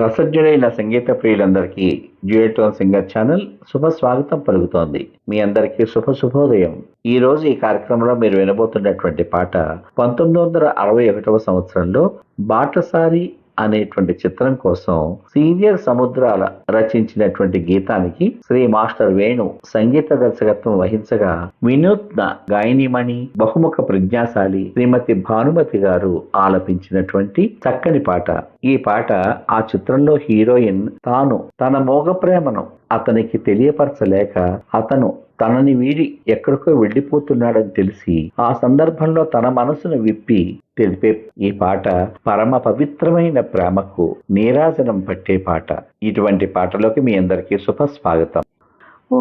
రసజ్ఞులైన సంగీత ప్రియులందరికీ డ్యూయటోన్ singer channel శుభ స్వాగతం పలుకుతోంది. మీ అందరికీ శుభ శుభోదయం ఈ రోజు ఈ కార్యక్రమంలో మీరు వినబోతున్నటువంటి పాట పంతొమ్మిది వందల అరవై ఒకటవ సంవత్సరంలో బాటసారి అనేటువంటి చిత్రం కోసం సీనియర్ సముద్రాల రచించినటువంటి గీతానికి శ్రీ మాస్టర్ వేణు సంగీత దర్శకత్వం వహించగా వినూత్న గాయనిమణి బహుముఖ ప్రజ్ఞాశాలి శ్రీమతి భానుమతి గారు ఆలపించినటువంటి చక్కని పాట. ఈ పాట ఆ చిత్రంలో హీరోయిన్ తాను తన మోగ ప్రేమను అతనికి తెలియపరచలేక అతను తనని వీడి ఎక్కడికో వెళ్ళిపోతున్నాడని తెలిసి ఆ సందర్భంలో తన మనసును విప్పి తెలిపే ఈ పాట పరమ పవిత్రమైన ప్రేమకు నీరాజనం పట్టే పాట. ఇటువంటి పాటలోకి మీ అందరికీ శుభస్వాగతం ఓ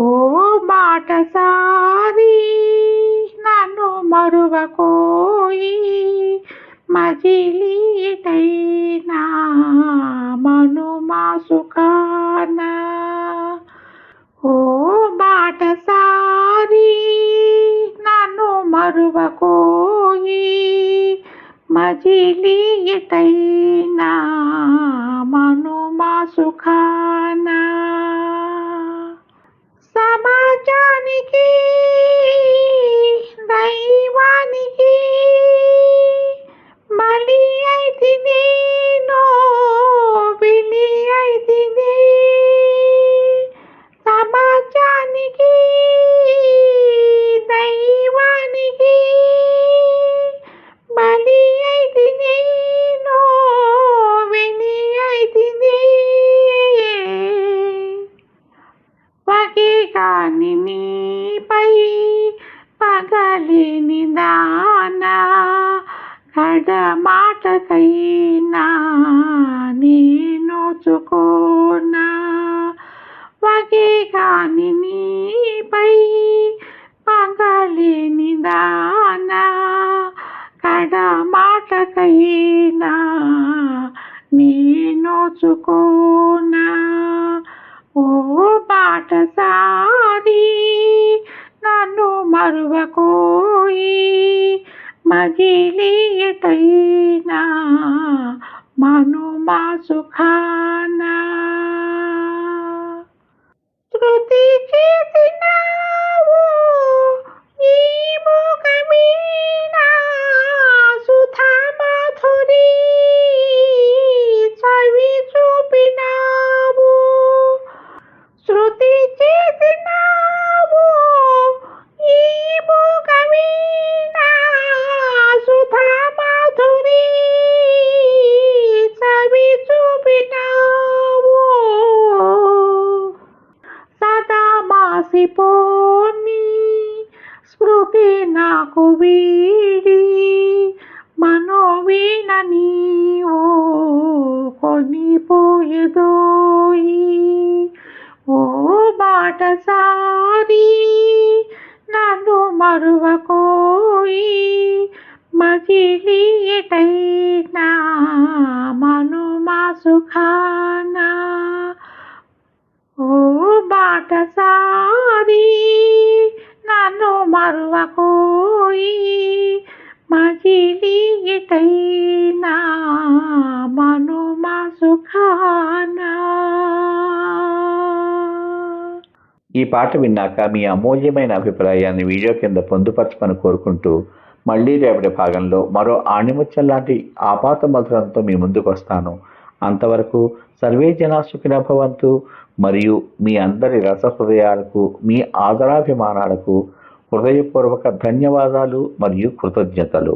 బాటసారి నన్ను మరువకోయి మజిలీటైనా మను మాసుకానా మజిలీయతైనా మను మాసుకానా కాని నీపై పగలేని దానా కడ మాటకైనా నేను చుకోనా వగే కాని నీపై పగలేని దానా కడ మాటకైనా నేను చుకోనా ఓ బాటసారి నన్ను మరువకోయి మగిలియటైనా మను మాసుఖానా నాకు వీడి మనోవీణ నీవో కొనిపోయేదోయి. ఓ బాటసారి నన్ను మరువకోయి. మజిలీటైనా మను మాసుఖానా. ఓ బాటసారి నన్ను మరువకో మజిలీటైనా మను మాసుఖానా. ఈ పాట విన్నాక మీ అమూల్యమైన అభిప్రాయాన్ని వీడియో కింద పొందుపరచమని కోరుకుంటూ మళ్ళీ రేపటి భాగంలో మరో ఆణిముత్యం లాంటి ఆపాత మధురంతో మీ ముందుకు వస్తాను. అంతవరకు సర్వే జనాసుఖినభవంతు సుఖిన భవంతు. మరియు మీ అందరి రసహృదయాలకు మీ ఆదరాభిమానాలకు హృదయపూర్వక ధన్యవాదాలు మరియు కృతజ్ఞతలు.